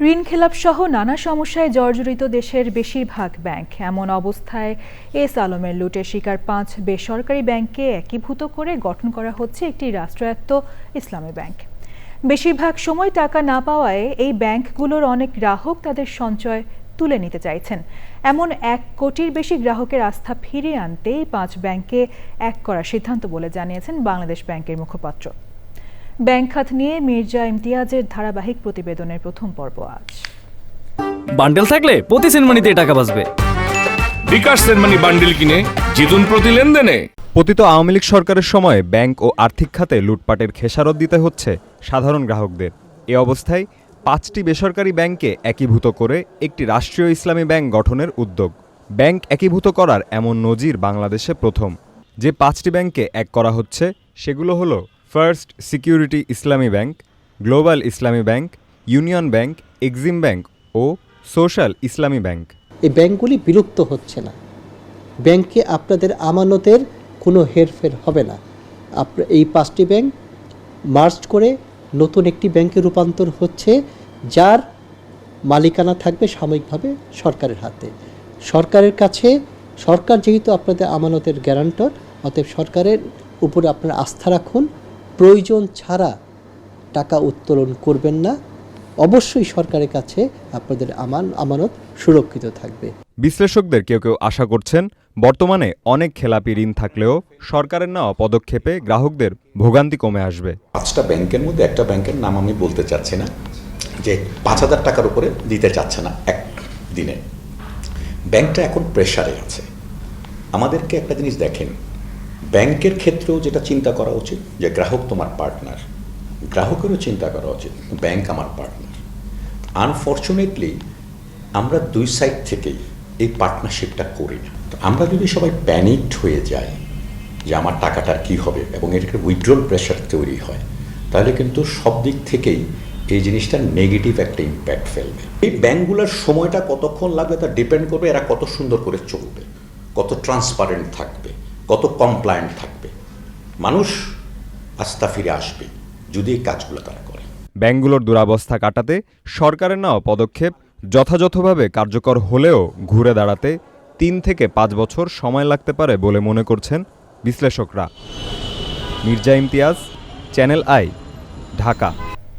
ঋণ সহ নানা সমস্যায় জর্জরিত দেশের বেশিরভাগ ব্যাংক। এমন অবস্থায় এস আলমের লুটের শিকার পাঁচ বেসরকারি ব্যাংককে একীভূত করে গঠন করা হচ্ছে একটি রাষ্ট্রায়ত্ত ইসলামী ব্যাংক। বেশিরভাগ সময় টাকা না পাওয়ায় এই ব্যাংকগুলোর অনেক গ্রাহক তাদের সঞ্চয় তুলে নিতে চাইছেন। এমন এক কোটির বেশি গ্রাহকের আস্থা ফিরিয়ে আনতে পাঁচ ব্যাংককে এক করার সিদ্ধান্ত বলে জানিয়েছেন বাংলাদেশ ব্যাংকের মুখপাত্র। ব্যাংক খাত নিয়ে মির্জা ইমতিয়াজের ধারাবাহিক প্রতিবেদনের প্রথম পর্ব আজ। বান্ডেল থাকলে প্রতি সেনমানিতে টাকা বাঁচবে। বিকাশ সেনমানি বান্ডিল কিনে জিতুন প্রতি লেনদেনে। পতিত আওয়ামী লীগ সরকারের সময় ব্যাংক ও আর্থিক খাতে লুটপাটের খেসারত দিতে হচ্ছে সাধারণ গ্রাহকদের। এ অবস্থায় পাঁচটি বেসরকারি ব্যাংকে একীভূত করে একটি রাষ্ট্রীয় ইসলামী ব্যাংক গঠনের উদ্যোগ। ব্যাংক একীভূত করার এমন নজির বাংলাদেশে প্রথম। যে পাঁচটি ব্যাংকে এক করা হচ্ছে সেগুলো হলো First Security Islami Bank Global Islami Bank Union Bank Exim Bank ও সোশ্যাল ইসলামী ব্যাংক এই ব্যাংকগুলি বিলুপ্ত হচ্ছে না। ব্যাংকে আপনাদের আমানতের কোনো হেরফের হবে না। আপ- এই পাঁচটি ব্যাংক মার্জ করে নতুন একটি ব্যাংকে রূপান্তর হচ্ছে, যার মালিকানা থাকবে সাময়িকভাবে সরকারের হাতে। সরকারের কাছে, সরকার যেহেতু আপনাদের আমানতের গ্যারান্টর, অতএব সরকারের উপরে আপনারা আস্থা রাখুন প্রয়োজন ছাড়া টাকা উত্তোলন করবেন না। অবশ্যই সরকারের কাছে আপনাদের আমান আমানত সুরক্ষিত থাকবে। বিশ্লেষকদের কেউ কেউ আশা করছেন বর্তমানে অনেক খেলাপি ঋণ থাকলেও সরকারের নেওয়া পদক্ষেপে গ্রাহকদের ভোগান্তি কমে আসবে। পাঁচটা ব্যাংকের মধ্যে একটা ব্যাংকের নাম আমি বলতে চাচ্ছি না যে পাঁচ হাজার টাকার উপরে দিতে চাচ্ছে না এক দিনে। ব্যাংকটা এখন প্রেশারে আছে। আমাদেরকে একটা জিনিস দেখেন ব্যাংকের ক্ষেত্রেও যেটা চিন্তা করা উচিত, যে গ্রাহক তোমার পার্টনার। গ্রাহকেরও চিন্তা করা উচিত, ব্যাংক আমার পার্টনার। আনফর্চুনেটলি, আমরা দুই সাইড থেকেই এই পার্টনারশিপটা করি না। তো আমরা যদি সবাই প্যানিকড হয়ে যাই, যে আমার টাকাটার কি হবে, এবং এর একটা উইথড্রল প্রেশার তৈরি হয়, তাহলে কিন্তু সব দিক থেকেই এই জিনিসটা নেগেটিভ একটা ইম্প্যাক্ট ফেলবে। এই ব্যাংকগুলোর সময়টা কতক্ষণ লাগবে তা ডিপেন্ড করবে এরা কত সুন্দর করে চলবে, কত ট্রান্সপারেন্ট থাকবে। কত কমপ্লায়েন্ট থাকবে। মানুষ আস্থা ফিরে আসবে যদি এই কাজগুলো তারা করে। ব্যাংকগুলোর দুরাবস্থা কাটাতে সরকারের নেওয়া পদক্ষেপ যথাযথভাবে কার্যকর হলেও ঘুরে দাঁড়াতে তিন থেকে পাঁচ বছর সময় লাগতে পারে বলে মনে করছেন বিশ্লেষকরা। Mirza Imtiaz, Channel I, Dhaka.